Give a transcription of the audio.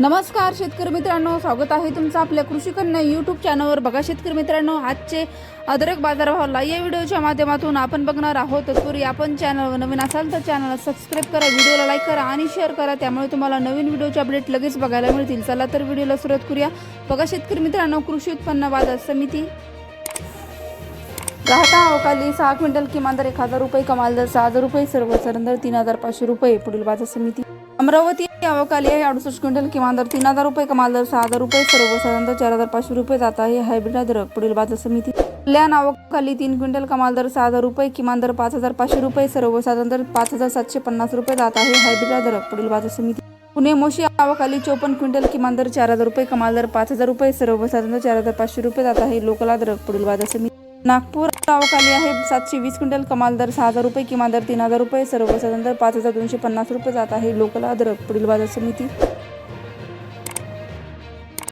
नमस्कार शेतकरी मित्रांनो. स्वागत आहे तुमचं आपल्या कृषी कन्या यूट्यूब चॅनलवर बघा शेतकरी मित्रांनो आजचे अदरक बाजारभावाला या व्हिडिओच्या माध्यमातून आपण बघणार आहोत. तत्पूर्वी आपण चॅनलवर नवीन असाल तर चॅनलला सबस्क्राईब करा व्हिडिओला लाईक करा आणि शेअर करा. त्यामुळे तुम्हाला नवीन व्हिडिओचे अपडेट लगेच बघायला मिळतील. चला तर व्हिडिओला सुरुवात करूया. बघा शेतकरी मित्रांनो कृषी उत्पन्न बाजार समिती. राहता हो, अवकाली सहा क्विंटल किमान दर एक हजार रुपये कमाल. दर सहा हजार रुपये सर्व सरंदर तीन हजार पाचशे रुपये. पुढील बाजार समिती. अमरावती अवकाली आहे. अडुसष्ट क्विंटल किमान दर तीन हजार रुपये कमाल दर सहा हजार रुपये. सर्वसाधारण चार हजार पाचशे रुपये जात आहे. हायब्रिड अद्रक पुढील बाजार समिती कल्याण अवकाली तीन क्विंटल कमाल दर सहा हजार रुपये किमान दर पाच हजार पाचशे रुपये. सर्वसाधारण साधारण पाच हजार सातशे पन्नास रुपये जात आहे. हायब्रिड अद्रक पुढील बाजार समिती पुणे मोशी अवकाली चोपन्न क्विंटल किमान दर चार हजार रुपये कमाल दर पाच हजार रुपये. सर्वसाधारण चार हजार पाचशे रुपये जात आहे. लोकल अद्रक पुढील बाजार समिती नागपूर गावाखाली आहे. सातशे वीस क्विंटल कमाल दर सहा हजार रुपये किमान दर तीन हजार रुपये सर्व साधारण दर पाच हजार दोनशे पन्नास रुपये जात आहे. लोकल अद्रक पुढील बाजार समिती